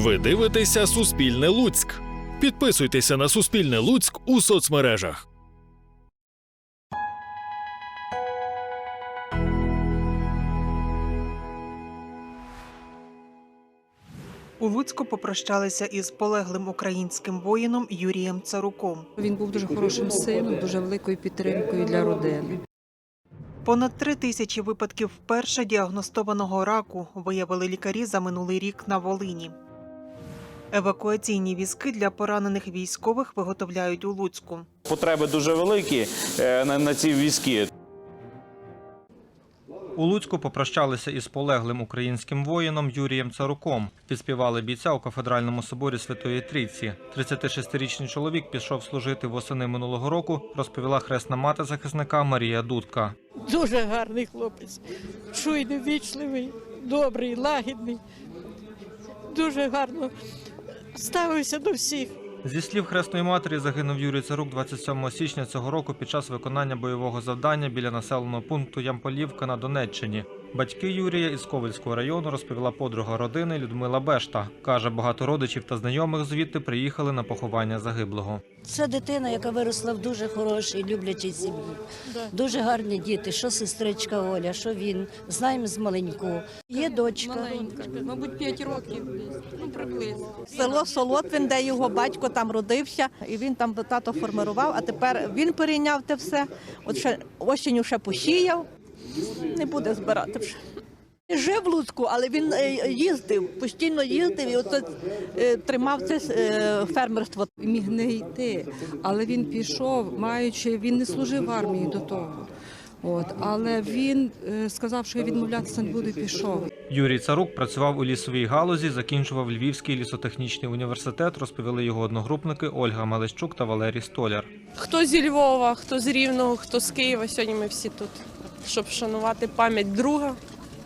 Ви дивитеся Суспільне Луцьк. Підписуйтеся на Суспільне Луцьк у соцмережах. У Луцьку попрощалися із полеглим українським воїном Юрієм Царуком. Він був дуже хорошим сином, дуже великою підтримкою для родини. Понад три тисячі випадків вперше діагностованого раку виявили лікарі за минулий рік на Волині. Евакуаційні візки для поранених військових виготовляють у Луцьку. Потреби дуже великі е, на, на ці візки. У Луцьку попрощалися із полеглим українським воїном Юрієм Царуком. Підспівали бійця у кафедральному соборі Святої Трійці. 36-річний чоловік пішов служити восени минулого року, розповіла хресна мати захисника Марія Дудка. Дуже гарний хлопець, чуйний, вічливий, добрий, лагідний. Дуже гарно ставився до всіх. Зі слів хресної матері загинув Юрій Царук 27 січня цього року під час виконання бойового завдання біля населеного пункту Ямполівка на Донеччині. Батьки Юрія із Ковельського району розповіла подруга родини Людмила Бешта. Каже, багато родичів та знайомих звідти приїхали на поховання загиблого. Це дитина, яка виросла в дуже хорошій, люблячій сім'ї. Дуже гарні діти, що сестричка Оля, що він. Знаємо з маленьку. Є дочка. Маленька, мабуть, 5 років ну приблизно. Село Солотвин, де його батько там родився, і він там тато формирував, а тепер він перейняв те все. От ще осінню ще посіяв, не буде збирати вже. Жив в Луцьку, але він е, їздив, постійно їздив і оце, е, тримав це е, фермерство. Міг не йти, але він пішов, маючи, він не служив в армії до того. От, але він сказав, що я відмовлятися не буду, і пішов. Юрій Царук працював у лісовій галузі, закінчував Львівський лісотехнічний університет, розповіли його одногрупники Ольга Малещук та Валерій Столяр. Хто зі Львова, хто з Рівного, хто з Києва. Сьогодні ми всі тут, щоб вшанувати пам'ять друга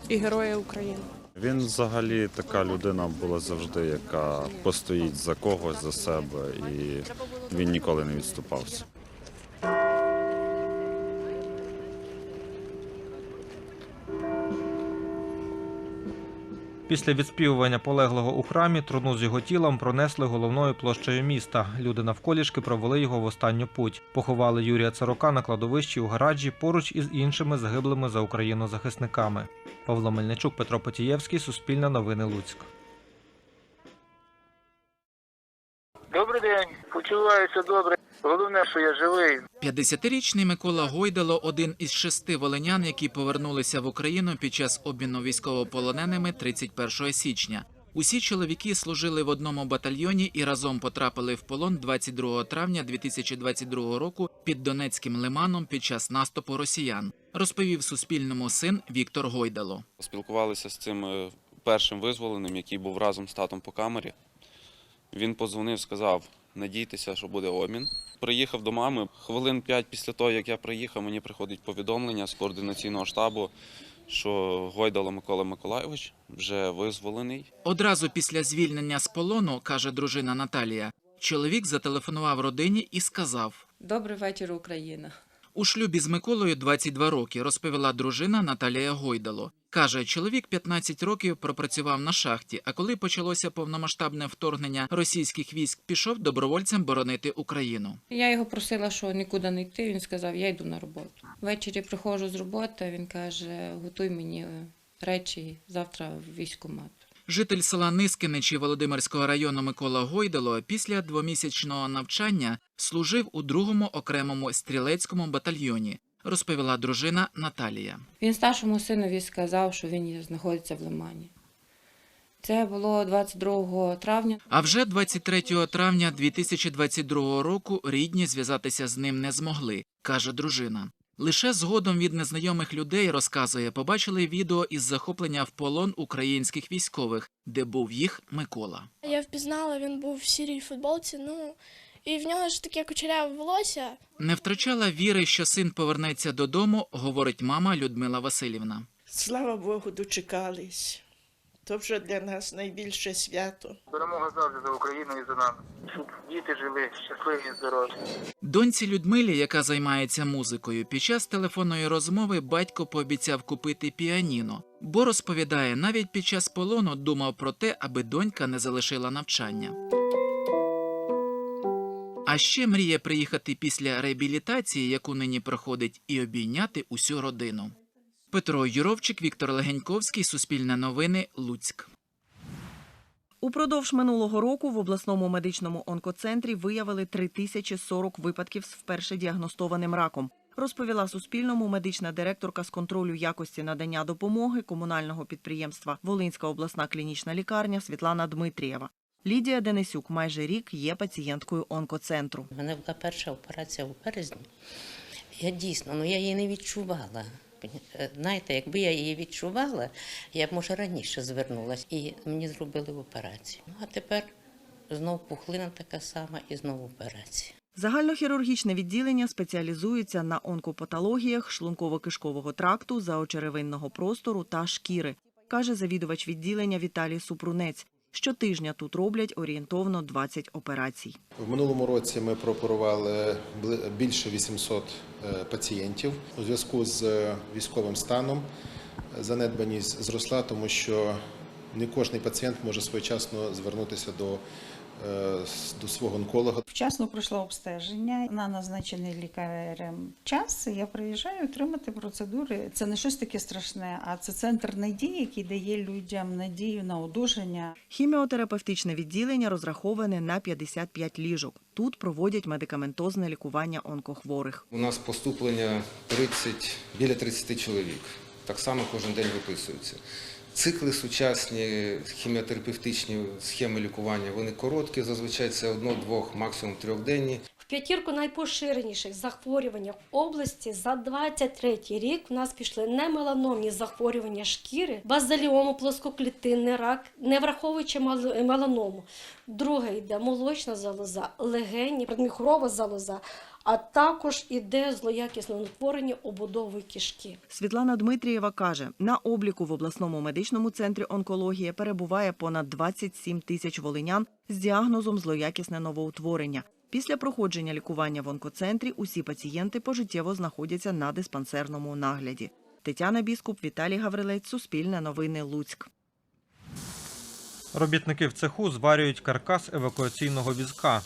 і героя України. Він взагалі така людина була завжди, яка постоїть за когось, за себе, і він ніколи не відступався. Після відспівування полеглого у храмі труну з його тілом пронесли головною площею міста. Люди навколішки провели його в останню путь. Поховали Юрія Царука на кладовищі у гаражі поруч із іншими загиблими за Україну захисниками. Павло Мельничук, Петро Потієвський, Суспільне новини Луцьк. Добрий день, почуваюся добре. Головне, що я живий. 50-річний Микола Гойдало один із шести волинян, які повернулися в Україну під час обміну військовополоненими 31 січня. Усі чоловіки служили в одному батальйоні і разом потрапили в полон 22 травня 2022 року під Донецьким лиманом під час наступу росіян. Розповів Суспільному син Віктор Гойдало. Спілкувалися з цим е, першим визволеним, який був разом з татом по камері. Він позвонив, сказав: надійтеся, що буде обмін. Приїхав до мами. Хвилин п'ять після того, як я приїхав, мені приходить повідомлення з координаційного штабу, що Гойдало Микола Миколайович вже визволений. Одразу після звільнення з полону, каже дружина Наталія, чоловік зателефонував родині і сказав: Добрий вечір, Україна. У шлюбі з Миколою 22 роки, розповіла дружина Наталія Гойдало. Каже, чоловік 15 років пропрацював на шахті, а коли почалося повномасштабне вторгнення російських військ, пішов добровольцем боронити Україну. Я його просила, що нікуди не йти. Він сказав, я йду на роботу. Ввечері приходжу з роботи. Він каже: готуй мені е, речі завтра в військкомат. Житель села Нискиничі Володимирського району Микола Гойдало після двомісячного навчання служив у другому окремому стрілецькому батальйоні, розповіла дружина Наталія. Він старшому синові сказав, що він знаходиться в Лимані. Це було 22 травня. А вже 23 травня 2022 року рідні зв'язатися з ним не змогли, каже дружина. Лише згодом від незнайомих людей розказує, побачили відео із захоплення в полон українських військових, де був їх Микола. Я впізнала, він був в сірій футболці. Ну і в нього ж таке кучеряве волосся. Не втрачала віри, що син повернеться додому, говорить мама Людмила Васильівна. Слава Богу, дочекались. То вже для нас найбільше свято. Перемога завжди за Україну і за нами. Щоб діти жили щасливі і здорові. Доньці Людмилі, яка займається музикою, під час телефонної розмови батько пообіцяв купити піаніно, бо розповідає, навіть під час полону думав про те, аби донька не залишила навчання. А ще мріє приїхати після реабілітації, яку нині проходить, і обійняти усю родину. Петро Юровчик, Віктор Легеньковський, Суспільне новини, Луцьк. Упродовж минулого року в обласному медичному онкоцентрі виявили 3040 випадків з вперше діагностованим раком. Розповіла Суспільному медична директорка з контролю якості надання допомоги комунального підприємства Волинська обласна клінічна лікарня Світлана Дмитрієва. Лідія Денисюк майже рік є пацієнткою онкоцентру. У мене була перша операція у березні. Я дійсно, ну я її не відчувала. Знаєте, якби я її відчувала, я б може раніше звернулася і мені зробили операцію. Ну а тепер знов пухлина така сама і знову операція. Загальнохірургічне відділення спеціалізується на онкопатологіях шлунково-кишкового тракту, заочеревинного простору та шкіри, каже завідувач відділення Віталій Супрунець. Щотижня тут роблять орієнтовно 20 операцій. В минулому році ми прооперували більше 800 е, пацієнтів. У зв'язку з військовим станом занедбаність зросла, тому що не кожен пацієнт може своєчасно звернутися до, е, до свого онколога. Вчасно пройшло обстеження на назначений лікарем час. Я приїжджаю отримати процедури. Це не щось таке страшне, а це центр надії, який дає людям надію на одужання. Хіміотерапевтичне відділення розраховане на 55 ліжок. Тут проводять медикаментозне лікування онкохворих. У нас поступлення 30, біля 30 чоловік. Так само кожен день виписуються. Цикли сучасні, хіміотерапевтичні схеми лікування, вони короткі, зазвичай це одно-двох, максимум трьохденні. В п'ятірку найпоширеніших захворювань області за 23 рік в нас пішли немеланомні захворювання шкіри, базаліому, плоскоклітинний рак, не враховуючи меланому. Друге йде молочна залоза, легені, предміхрова залоза, а також іде злоякісне утворення обудової кишки. Світлана Дмитрієва каже, на обліку в обласному медичному центрі онкології перебуває понад 27 тисяч волинян з діагнозом злоякісне новоутворення. Після проходження лікування в онкоцентрі усі пацієнти пожиттєво знаходяться на диспансерному нагляді. Тетяна Біскуп, Віталій Гаврилець, Суспільне новини, Луцьк. Робітники в цеху зварюють каркас евакуаційного візка.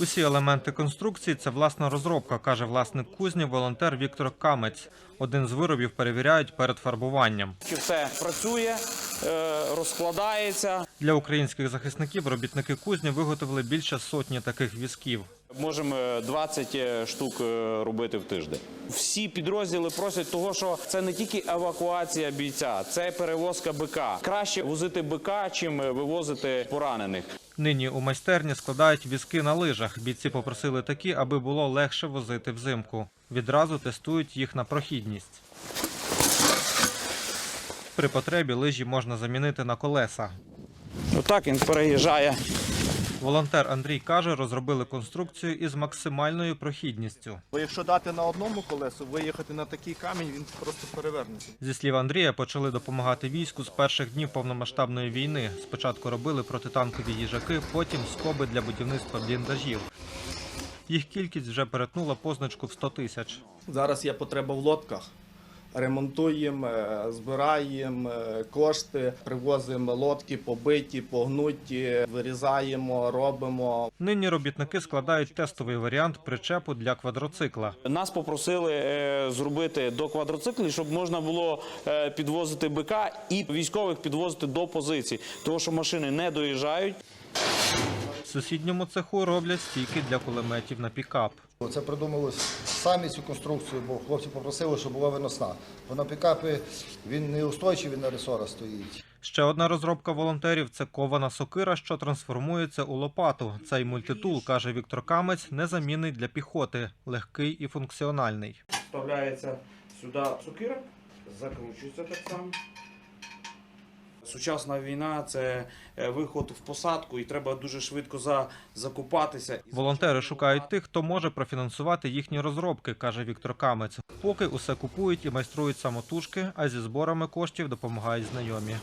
Усі елементи конструкції це власна розробка, каже власник кузні, волонтер Віктор Камець. Один з виробів перевіряють перед фарбуванням. Чи все працює, е, розкладається. Для українських захисників робітники кузні виготовили більше сотні таких візків. Можемо 20 штук е, робити в тиждень. Всі підрозділи просять того, що це не тільки евакуація бійця, це перевозка бика. Краще возити бика, чим вивозити поранених. Нині у майстерні складають візки на лижах. Бійці попросили такі, аби було легше возити взимку. Відразу тестують їх на прохідність. При потребі лижі можна замінити на колеса. Отак він переїжджає. Волонтер Андрій каже, розробили конструкцію із максимальною прохідністю. Бо якщо дати на одному колесу, виїхати на такий камінь, він просто перевернеться. Зі слів Андрія, почали допомагати війську з перших днів повномасштабної війни. Спочатку робили протитанкові їжаки, потім скоби для будівництва бліндажів. Їх кількість вже перетнула позначку в 100 тисяч. Зараз є потреба в лодках. Ремонтуємо, е, збираємо е, кошти, привозимо лодки побиті, погнуті, вирізаємо, робимо. Нині робітники складають тестовий варіант причепу для квадроцикла. Нас попросили е, зробити до квадроциклів, щоб можна було підвозити бика і військових підвозити до позицій, тому що машини не доїжджають. В сусідньому цеху роблять стійки для кулеметів на пікап. Це придумали самі цю конструкцію, бо хлопці попросили, щоб була виносна. Бо на пікапі він не устойчивий на ресора стоїть. Ще одна розробка волонтерів це кована сокира, що трансформується у лопату. Цей мультитул, каже Віктор Камець, незамінний для піхоти, легкий і функціональний. Вставляється сюди сокира, закручується так само. Сучасна війна це е, виход в посадку, і треба дуже швидко за, закупатися. Волонтери шукають тих, хто може профінансувати їхні розробки, каже Віктор Камець. Поки усе купують і майструють самотужки, а зі зборами коштів допомагають знайомі.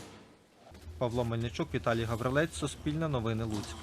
Павло Мельничук, Віталій Гаврилець, Суспільне новини Луцьк.